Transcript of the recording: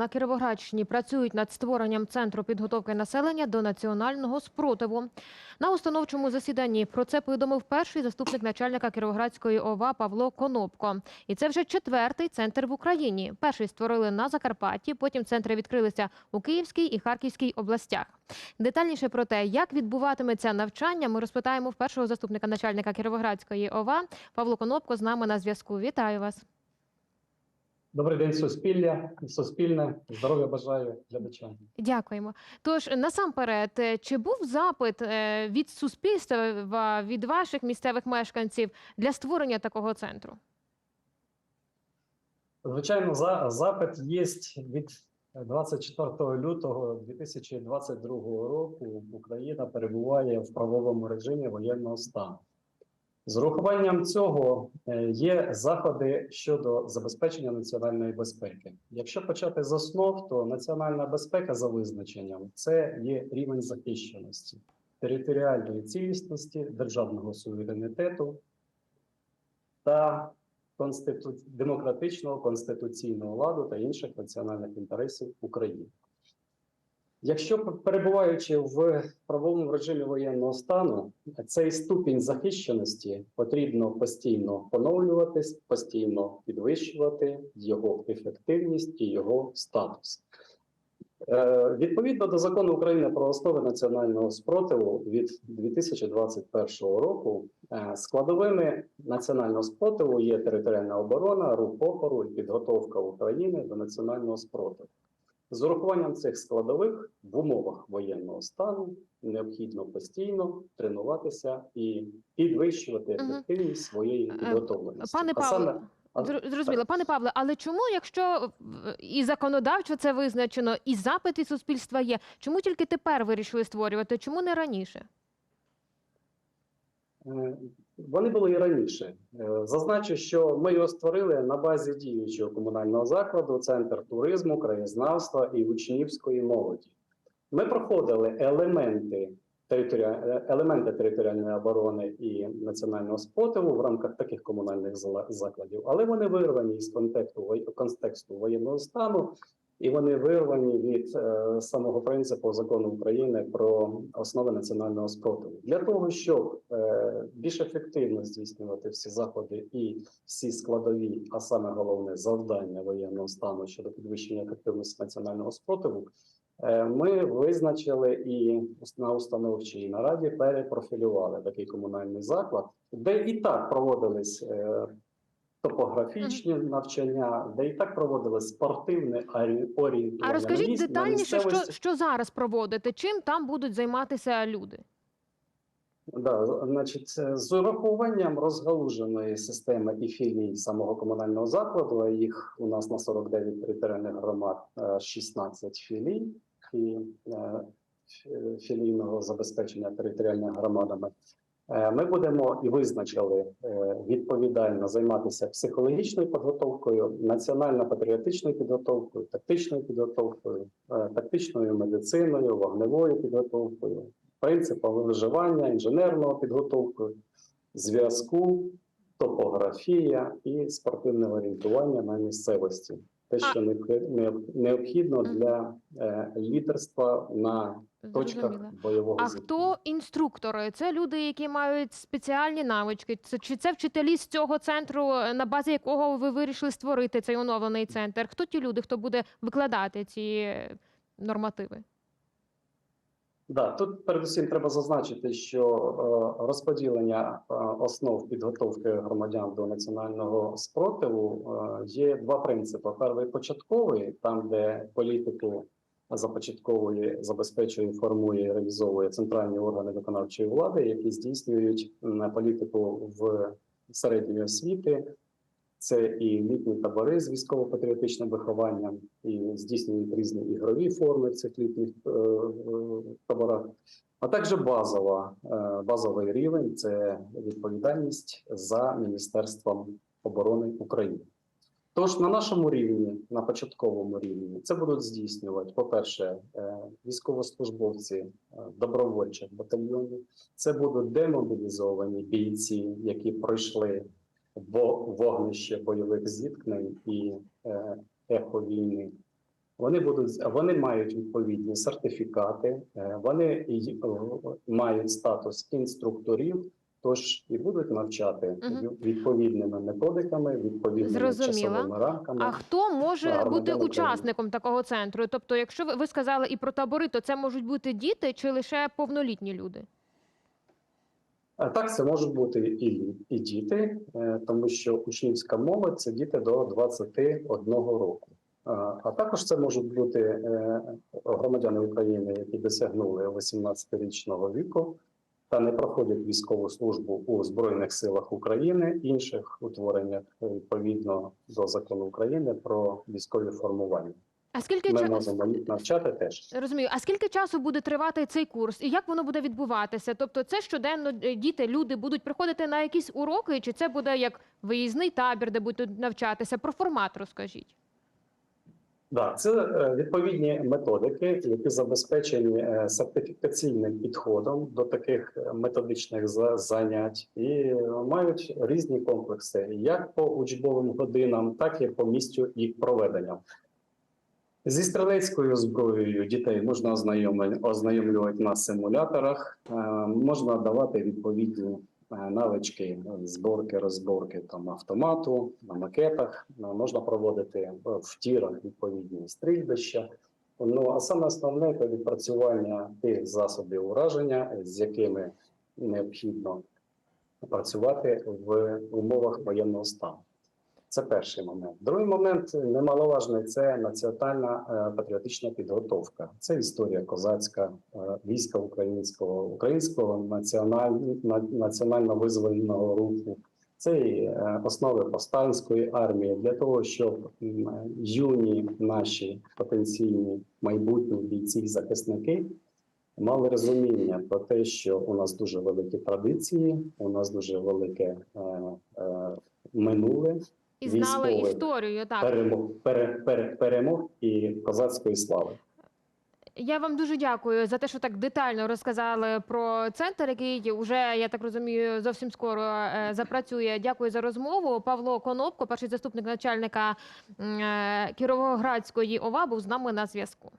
на Кіровоградщині працюють над створенням центру підготовки населення до національного спротиву. На установчому засіданні про це повідомив перший заступник начальника Кіровоградської ОВА Павло Конопко. І це вже четвертий центр в Україні. Перший створили на Закарпатті, потім центри відкрилися у Київській і Харківській областях. Детальніше про те, як відбуватиметься навчання, ми розпитаємо в першого заступника начальника Кіровоградської ОВА Павло Конопко з нами на зв'язку. Вітаю вас. Добрий день, суспілля, суспільне. Здоров'я бажаю глядачам. Дякуємо. Тож насамперед, е, чи був запит е, від суспільства від ваших місцевих мешканців для створення такого центру? Звичайно, за запит є від 24 лютого 2022 року. Україна перебуває в правовому режимі воєнного стану. З урахуванням цього е, є заходи щодо забезпечення національної безпеки. Якщо почати з основ, то національна безпека за визначенням це є рівень захищеності, територіальної цілісності, державного суверенітету та демократичного конституційного ладу та інших національних інтересів України. Якщо перебуваючи в правовому режимі воєнного стану, цей ступінь захищеності потрібно постійно поновлюватись, постійно підвищувати його ефективність і його статус. Е, Відповідно до закону України про основи національного спротиву від 2021 року е, складовими національного спротиву є територіальна оборона, рух опору і підготовка України до національного спротиву. З урахуванням цих складових в умовах воєнного стану необхідно постійно тренуватися і підвищувати ефективність своєї Е, підготовленості. Пане А саме- Павло, зрозуміло, пане Павле, але чому, якщо і законодавчо це визначено, і запит від суспільства є, чому тільки тепер вирішили створювати? Чому не раніше? Е, Вони були і раніше. Е, Зазначу, що ми його створили на базі діючого комунального закладу, центр туризму, краєзнавства і учнівської молоді. Ми проходили елементи територіа... е, елементи територіальної оборони і національного спротиву в рамках таких комунальних закладів, але вони вирвані із контексту воєнного стану, і вони вирвані від е, самого принципу закону України про основи національного спротиву. Для того, щоб е, більш ефективно здійснювати всі заходи і всі складові, а саме головне завдання воєнного стану щодо підвищення ефективності національного спротиву, е, ми визначили і на установчій нараді перепрофілювали такий комунальний заклад, де і так проводились. Е, Топографічні навчання, де і так проводилось спортивне орі- орієнтування. А розкажіть місць- детальніше, що, що зараз проводите? Чим там будуть займатися люди? Да, значить, е, з урахуванням розгалуженої системи і філій самого комунального закладу, їх у нас на 49 територіальних громад е, 16 філій і е, філійного забезпечення територіальними громадами. Е, Ми будемо і визначили е, відповідально займатися психологічною підготовкою, національно-патріотичною підготовкою, тактичною підготовкою, е, тактичною медициною, вогневою підготовкою, принципами виживання, інженерного підготовкою, зв'язку, топографія і спортивне орієнтування на місцевості. Те, що необх- необ- необхідно для е, лідерства на точках Зрозуміло. бойового А зіткнення. хто інструктори? Це люди, які мають спеціальні навички. Це чи це вчителі з цього центру, е, на базі якого ви вирішили створити цей оновлений центр? Хто ті люди, хто буде викладати ці нормативи? Да, тут передусім треба зазначити, що е, розподілення е, основ підготовки громадян до національного спротиву е, є два принципи: перший початковий, там де політику започатковує, забезпечує, формує реалізовує центральні органи виконавчої влади, які здійснюють м, політику в середньої освіти. Це і літні табори з військово-патріотичним вихованням, і здійснюють різні ігрові форми в цих літніх е, е, таборах, а також базова, е, базовий рівень це відповідальність за Міністерством оборони України. Тож на нашому рівні, на початковому рівні, це будуть здійснювати, по-перше, військовослужбовці добровольчих батальйонів, це будуть демобілізовані бійці, які пройшли вогнище бойових зіткнень і е, ехо війни. Вони будуть вони мають відповідні сертифікати, е, вони е, мають статус інструкторів. Тож і будуть навчати відповідними методиками, відповідними Зрозуміла. часовими рамками. А хто може бути України. учасником такого центру? Тобто, якщо ви сказали і про табори, то це можуть бути діти чи лише повнолітні люди? Так, це можуть бути і, і діти, е, тому що учнівська молодь це діти до 21 року. А також це можуть бути е, громадяни України, які досягнули 18-річного віку та не проходять військову службу у Збройних силах України, інших утвореннях відповідно до закону України про військові формування. А скільки Ми можемо навчати теж. Розумію. А скільки часу буде тривати цей курс, і як воно буде відбуватися? Тобто, це щоденно е, діти, люди будуть приходити на якісь уроки, чи це буде як виїзний табір, де будуть навчатися? Про формат розкажіть. Да, це е, відповідні методики, які забезпечені е, сертифікаційним підходом до таких методичних занять, і мають різні комплекси, як по учбовим годинам, так і по місцю їх проведення. Зі стрілецькою зброєю дітей можна ознайомлювати на симуляторах, е, можна давати відповідні е, навички зборки, розборки там автомату на макетах. Е, Можна проводити в тірах відповідні стрільбища. Ну а саме основне це відпрацювання тих засобів ураження, з якими необхідно працювати в умовах воєнного стану. Це перший момент. Другий момент немаловажний це національна е, патріотична підготовка. Це історія козацька, е, війська українського, українського національ, національно-визвольного руху. Це і, е, основи повстанської армії для того, щоб юні наші потенційні майбутні бійці захисники мали розуміння про те, що у нас дуже великі традиції, у нас дуже велике е, е, минуле, І знали історію. Так перемог, пере, пере, перемог і козацької слави. я вам дуже дякую за те, що так детально розказали про центр, який вже я так розумію, зовсім скоро е, запрацює. Дякую за розмову. Павло Конопко, перший заступник начальника е, Кіровоградської ОВА, був з нами на зв'язку.